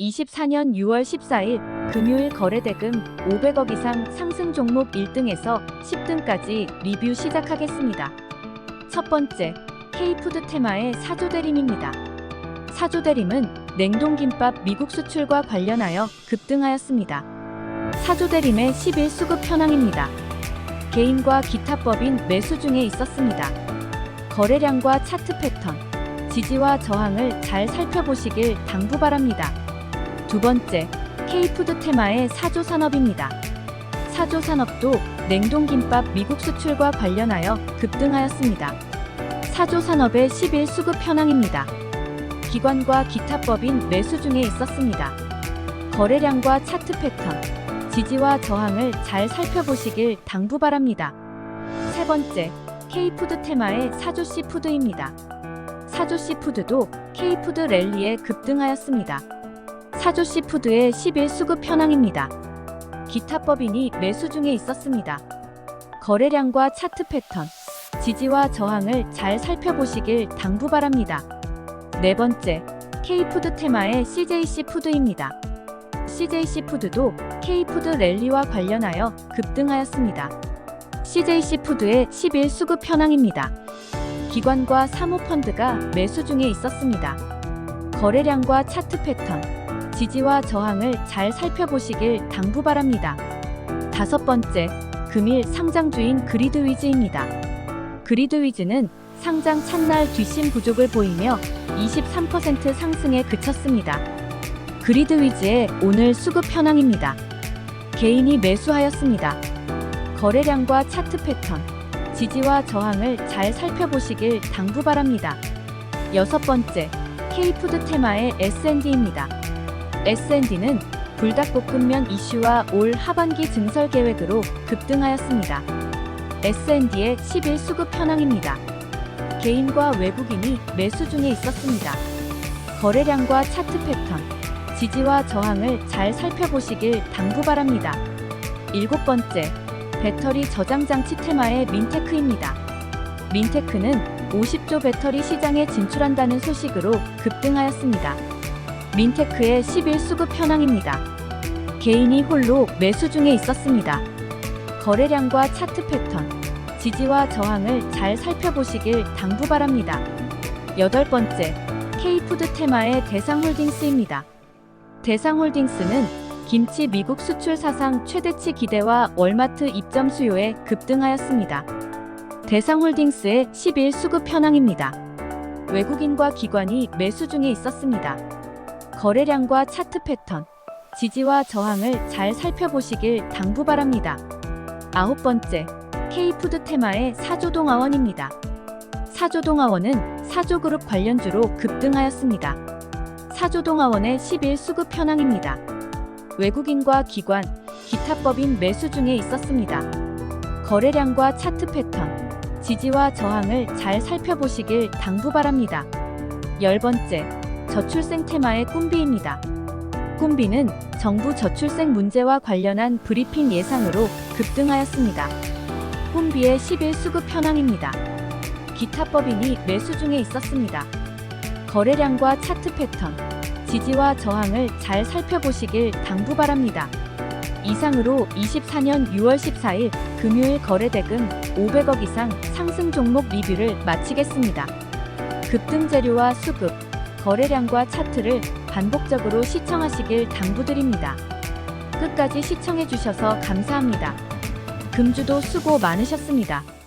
24년 6월 14일 금요일 거래대금 500억 이상 상승 종목 1등에서 10등까지 리뷰 시작하겠습니다. 첫 번째, K푸드 테마의 사조대림입니다. 사조대림은 냉동김밥 미국 수출과 관련하여 급등하였습니다. 사조대림의 10일 수급 현황입니다. 개인과 기타 법인 매수 중에 있었습니다. 거래량과 차트 패턴, 지지와 저항을 잘 살펴보시길 당부 바랍니다. 두 번째, K푸드 테마의 사조 산업입니다. 사조 산업도 냉동김밥 미국 수출과 관련하여 급등하였습니다. 사조 산업의 10일 수급 현황입니다. 기관과 기타 법인 매수 중에 있었습니다. 거래량과 차트 패턴, 지지와 저항을 잘 살펴보시길 당부 바랍니다. 세 번째, K푸드 테마의 사조씨 푸드입니다. 사조씨 푸드도 K푸드 랠리에 급등하였습니다. 사조씨 푸드의 10일 수급 현황입니다. 기타 법인이 매수 중에 있었습니다. 거래량과 차트 패턴, 지지와 저항을 잘 살펴보시길 당부 바랍니다. 네 번째, K푸드 테마의 CJC 푸드입니다. CJC 푸드도 K푸드 랠리와 관련하여 급등하였습니다. CJC 푸드의 10일 수급 현황입니다. 기관과 사모펀드가 매수 중에 있었습니다. 거래량과 차트 패턴, 지지와 저항을 잘 살펴보시길 당부 바랍니다. 다섯 번째, 금일 상장주인 그리드 위즈입니다. 그리드 위즈는 상장 첫날 뒷심 부족을 보이며 23% 상승에 그쳤습니다. 그리드 위즈의 오늘 수급 현황입니다. 개인이 매수하였습니다. 거래량과 차트 패턴, 지지와 저항을 잘 살펴보시길 당부 바랍니다. 여섯 번째, K푸드 테마의 S&D입니다. S&D는 불닭볶음면 이슈와 올 하반기 증설 계획으로 급등하였습니다. S&D의 10일 수급 현황입니다. 개인과 외국인이 매수 중에 있었습니다. 거래량과 차트 패턴, 지지와 저항을 잘 살펴보시길 당부 바랍니다. 일곱 번째, 배터리 저장 장치 테마의 민테크입니다. 민테크는 50조 배터리 시장에 진출한다는 소식으로 급등하였습니다. 민테크의 10일 수급 현황입니다. 개인이 홀로 매수 중에 있었습니다. 거래량과 차트 패턴, 지지와 저항을 잘 살펴보시길 당부 바랍니다. 여덟 번째, K푸드 테마의 대상홀딩스입니다. 대상홀딩스는 김치 미국 수출 사상 최대치 기대와 월마트 입점 수요에 급등하였습니다. 대상홀딩스의 10일 수급 현황입니다. 외국인과 기관이 매수 중에 있었습니다. 거래량과 차트 패턴, 지지와 저항을 잘 살펴보시길 당부 바랍니다. 아홉 번째, K푸드 테마의 사조동아원입니다. 사조동아원은 사조그룹 관련주로 급등하였습니다. 사조동아원의 10일 수급 현황입니다. 외국인과 기관, 기타 법인 매수 중에 있었습니다. 거래량과 차트 패턴, 지지와 저항을 잘 살펴보시길 당부 바랍니다. 열 번째, 저출생 테마의 꿈비입니다. 꿈비는 정부 저출생 문제와 관련한 브리핑 예상으로 급등하였습니다. 꿈비의 10일 수급 현황입니다. 기타 법인이 매수 중에 있었습니다. 거래량과 차트 패턴, 지지와 저항을 잘 살펴보시길 당부 바랍니다. 이상으로 24년 6월 14일 금요일 거래대금 500억 이상 상승 종목 리뷰를 마치겠습니다. 급등 재료와 수급, 거래량과 차트를 반복적으로 시청하시길 당부드립니다. 끝까지 시청해주셔서 감사합니다. 금주도 수고 많으셨습니다.